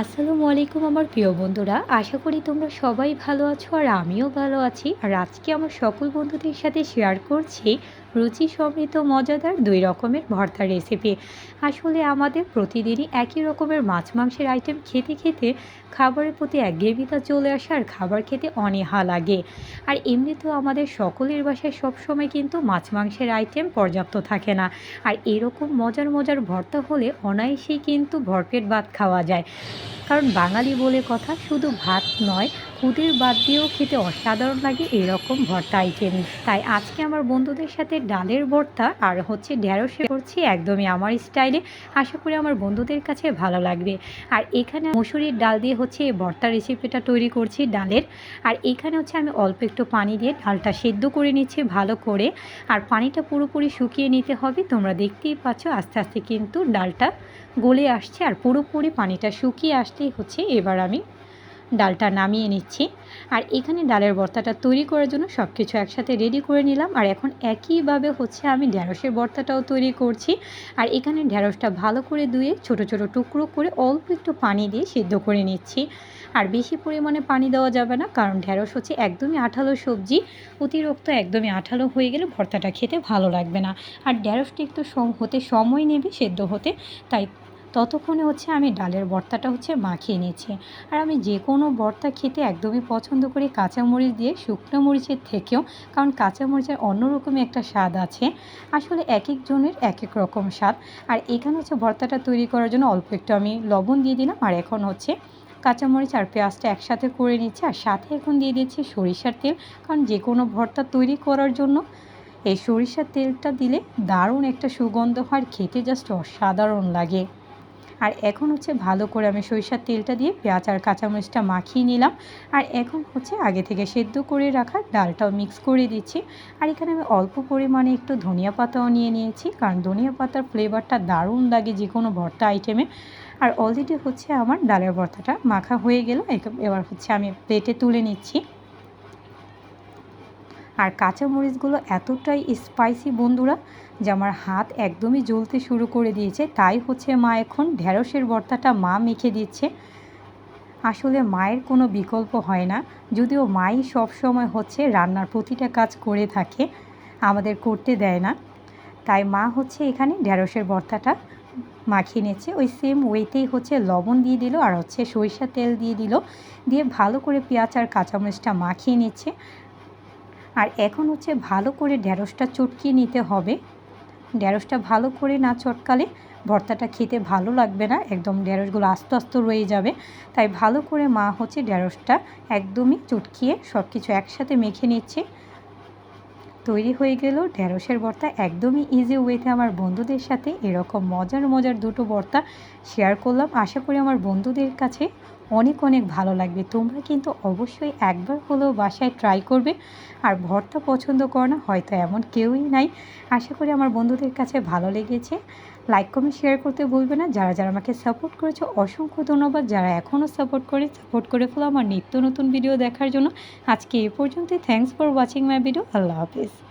আসসালামু আলাইকুম আমার প্রিয় বন্ধুরা। আশা করি তোমরা সবাই ভালো আছো আর আমিও ভালো আছি। আর আজকে আমার সকল বন্ধুদের সাথে শেয়ার করছি রুচি সমৃদ্ধ মজাদার দুই রকমের ভর্তা রেসিপি আসলে আমাদের প্রতিদিনই একই রকমের মাছ মাংসের আইটেম খেতে খেতে খাবারের প্রতি একঘেয়েমিতা চলে আসে আর খাবার খেতে অনীহা লাগে। আর এমনিতেও আমাদের সকলের বাসায় সবসময় কিন্তু মাছ মাংসের আইটেম পর্যাপ্ত থাকে না। আর এরকম মজার মজার ভর্তা হলে অনায়াসেই কিন্তু ভরপেট ভাত খাওয়া যায়। কারণ বাঙালি বলে কথা শুধু ভাত নয় খুদের বাদ দিয়েও খেতে অসাধারণ লাগে এরকম ভর্তা আইটেম তাই আজকে আমার বন্ধুদের সাথে ডালের ভর্তা আর হচ্ছে ঢেঁড়সে করছি একদমই আমার স্টাইলে। আশা করি আমার বন্ধুদের কাছে ভালো লাগবে। আর এখানে মুসুরির ডাল দিয়ে হচ্ছে এই ভর্তা রেসিপিটা তৈরি করছি ডালের। আর এখানে হচ্ছে আমি অল্প একটু পানি দিয়ে ডালটা সেদ্ধ করে নিচ্ছি ভালো করে। আর পানিটা পুরোপুরি শুকিয়ে নিতে হবে। তোমরা দেখতেই পাচ্ছ আস্তে আস্তে কিন্তু ডালটা গলে আসছে। আর পুরোপুরি পানিটা শুকিয়ে আসতেই হচ্ছে। এবার আমি ডালটা নামিয়ে নিচ্ছি। আর এখানে ডালের ভর্তাটা তৈরি করার জন্য সব কিছু একসাথে রেডি করে নিলাম। আর এখন একইভাবে হচ্ছে আমি ঢ্যাঁড়সের ভর্তাটাও তৈরি করছি। আর এখানে ঢ্যাঁড়সটা ভালো করে ধুয়ে ছোট ছোট টুকরো করে অল্প একটু পানি দিয়ে সিদ্ধ করে নিচ্ছি। আর বেশি পরিমাণে পানি দেওয়া যাবে না, কারণ ঢ্যাঁড়স হচ্ছে একদমই আঠালো সবজি। অতিরিক্ত একদমই আঠালো হয়ে গেলে ভর্তাটা খেতে ভালো লাগবে না। আর ঢ্যাঁড়সটা একটু হতে সময় নেবে সেদ্ধ হতে, তাই ততক্ষণে হচ্ছে আমি ডালের ভর্তাটা হচ্ছে মাখিয়ে নিয়েছি আর আমি যে কোনো ভর্তা খেতে একদমই পছন্দ করি কাঁচামরিচ দিয়ে, শুকনো মরিচের থেকেও, কারণ কাঁচামরিচের অন্যরকমই একটা স্বাদ আছে। আসলে এক একজনের এক এক রকম স্বাদ। আর এখানে হচ্ছে ভর্তাটা তৈরি করার জন্য অল্প একটু আমি লবণ দিয়ে দিলাম। আর এখন হচ্ছে কাঁচামরিচ আর পেঁয়াজটা একসাথে করে নিচ্ছি। আর সাথে এখন দিয়ে দিচ্ছি সরিষার তেল। কারণ যে কোনো ভর্তা তৈরি করার জন্য এই সরিষার তেলটা দিলে দারুণ একটা সুগন্ধ হয়। খেতে জাস্ট অসাধারণ লাগে। আর এখন হচ্ছে ভালো করে আমি সরিষার তেলটা দিয়ে পেঁয়াজ আর কাঁচামরিচটা মাখিয়ে নিলাম। আর এখন হচ্ছে আগে থেকে সেদ্ধ করে রাখা ডালটাও মিক্স করে দিচ্ছি। আর এখানে আমি অল্প পরিমাণে একটু ধনিয়া পাতাও নিয়ে নিয়েছি, কারণ ধনিয়া পাতার ফ্লেভারটা দারুণ লাগে যে কোনো ভর্তা আইটেমে আর অলরেডি হচ্ছে আমার ডালের ভর্তাটা মাখা হয়ে গেল এবার হচ্ছে আমি প্লেটে তুলে নিচ্ছি। আর কাঁচামরিচগুলো এতটাই স্পাইসি বন্ধুরা যে আমার হাত একদমই জ্বলতে শুরু করে দিয়েছে। তাই হচ্ছে মা এখন ঢ্যাঁড়সের ভর্তাটা মা মেখে দিচ্ছে। আসলে মায়ের কোনো বিকল্প হয় না। যদিও মাই সবসময় হচ্ছে রান্নার প্রতিটা কাজ করে থাকে, আমাদের করতে দেয় না। তাই মা হচ্ছে এখানে ঢ্যাঁড়সের ভর্তাটা মাখিয়ে নিচ্ছে। ওই সেম ওয়েতেই হচ্ছে লবণ দিয়ে দিল আর হচ্ছে সরিষা তেল দিয়ে দিল। দিয়ে ভালো করে পেঁয়াজ আর কাঁচামরিচটা মাখিয়ে নিচ্ছে। আর এখন হচ্ছে ভালো করে ঢ্যাঁড়সটা চটকিয়ে নিতে হবে। ঢ্যাঁড়সটা ভালো করে না চটকালে ভর্তাটা খেতে ভালো লাগবে না, একদম ঢ্যাঁড়সগুলো আস্তে আস্তে রয়ে যাবে। তাই ভালো করে মা হচ্ছে ঢ্যাঁড়সটা একদমই চটকিয়ে সব কিছু একসাথে মেখে নিচ্ছে। তৈরি হয়ে গেল ঢ্যাঁড়সের ভর্তা, একদমই ইজি ওয়েতে আমার বন্ধুদের সাথে এরকম মজার মজার দুটো ভর্তা শেয়ার করলাম। আশা করি আমার বন্ধুদের কাছে অনেক অনেক ভালো লাগবে। তোমরা কিন্তু অবশ্যই একবার হলেও বাসায় ট্রাই করবে। আর ভর্তা পছন্দ করো না, হয়তো এমন কেউই নাই। আশা করি আমার বন্ধুদের কাছে ভালো লেগেছে। লাইক কমেন্ট শেয়ার করতে ভুলবে না। যারা যারা আমাকে সাপোর্ট করেছে, অসংখ্য ধন্যবাদ। যারা এখনও সাপোর্ট করে সাপোর্ট করে ফেলো আমার নিত্য নতুন ভিডিও দেখার জন্য। আজকে এ পর্যন্তই। Thanks for watching my video Allah Hafiz.